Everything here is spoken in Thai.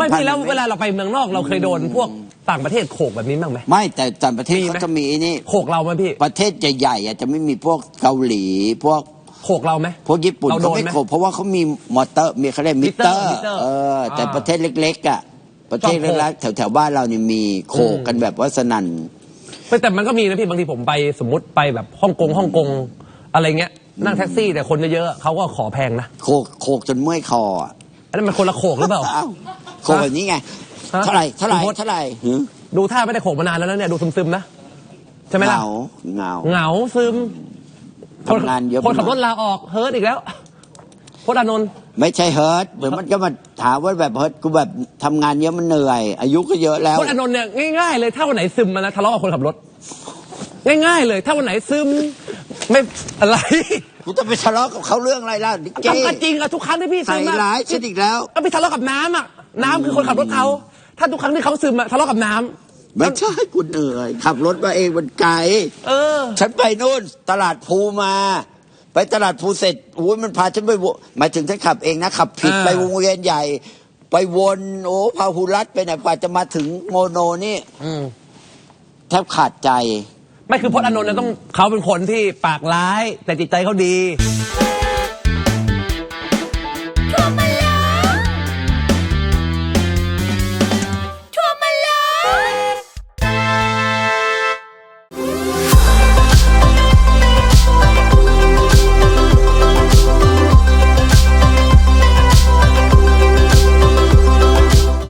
ไม่พันพี่ธ์แล้วมันเวลาเราไปเมืองนอกเราเคยโดนพวกต่างประเทศโขกแบบนี้บ้างไหม ไม่แต่ต่างประเทศมีไหม เขาจะมีไอ้นี่โขกเราไหมพี่ประเทศใหญ่ๆอะจะไม่มีพวกเกาหลีพวกโขกเราไหม พวกญี่ปุ่นเราโดเขานไม่ไหมโขกเพราะว่าเขามีมอเตอร์มีเขาเรียกมิเตอร์มิเตอร์เออแต่อ่าประเทศเล็กๆอะประเทศชอบโขกเล็กๆแถวๆบ้านเราเนี่ยมีโขกกันแบบว่าสนั่น ไม่แต่มันก็มีนะพี่บางทีผมไปสมมติไปแบบฮ่องกงฮ่องกงอะไรเงี้ยนั่งแท็กซี่แต่คนเยอะๆเขาก็ขอแพงนะโขกโขกจนเมื่อยคออะอันนั้นมันคนละโขกหรือเปล่า อ้าว โขกแบบนี้ไง ฮะเท่าไหร่เท่าไหร่คุณพจน์ เท่าไหร่หือดูท่าไม่ได้โขกมานานแล้วนะเนี่ยดูซึมๆนะใช่ไหมเหล่ะงาเหงา เหงาซึมทำงานเยอะ คนขับรถลาออกเฮิร์ตอีกแล้วพจน์อานนท์ ไม่ใช่เฮิร์ตเดี๋ยวมันก็มาถามว่าแบบเฮิร์ตกูแบบทำงานเยอะมันเหนื่อย อายุก็เยอะแล้ว พจน์อานนท์เนี่ยง่ายๆเลยถ้าวันไหนซึมมานะทะเลาะกับคนขับรถ ง่ายๆเลย ถ้าวันไหนซึมไม่อะไรกูจะไปทะเลาะกับเขาเรื่องอะไรล่ะนิกเก้ทำกันจริงอะทุกครั้งที่พี่ซึใส่มอะร้ายฉันอีกแล้วก็ไปทะเลาะกับน้ำอะ น้ำคือคนขับรถเขา ถ้าทุกครั้งที่เขาซึมอะทะเลาะกับน้ำ ไม่ใช่กูเหนื่อยขับรถมาเองมันไกลเออ ฉันไปนู่นตลาดภูมา ไปตลาดภูเสร็จโอ้ยมันพาฉันไปวหมายถึงฉันขับเองนะขับผิดอ่า ไปวงเวียนใหญ่ ไปวนโอ้พาหุรัตไปไหนกว่าจะมาถึงโมโนนี่อืมแทบขาดใจ ไม่คือพจน์อานนท์เนี่ยต้องเขาเป็นคนที่ปากร้าย แต่จิตใจเขาดี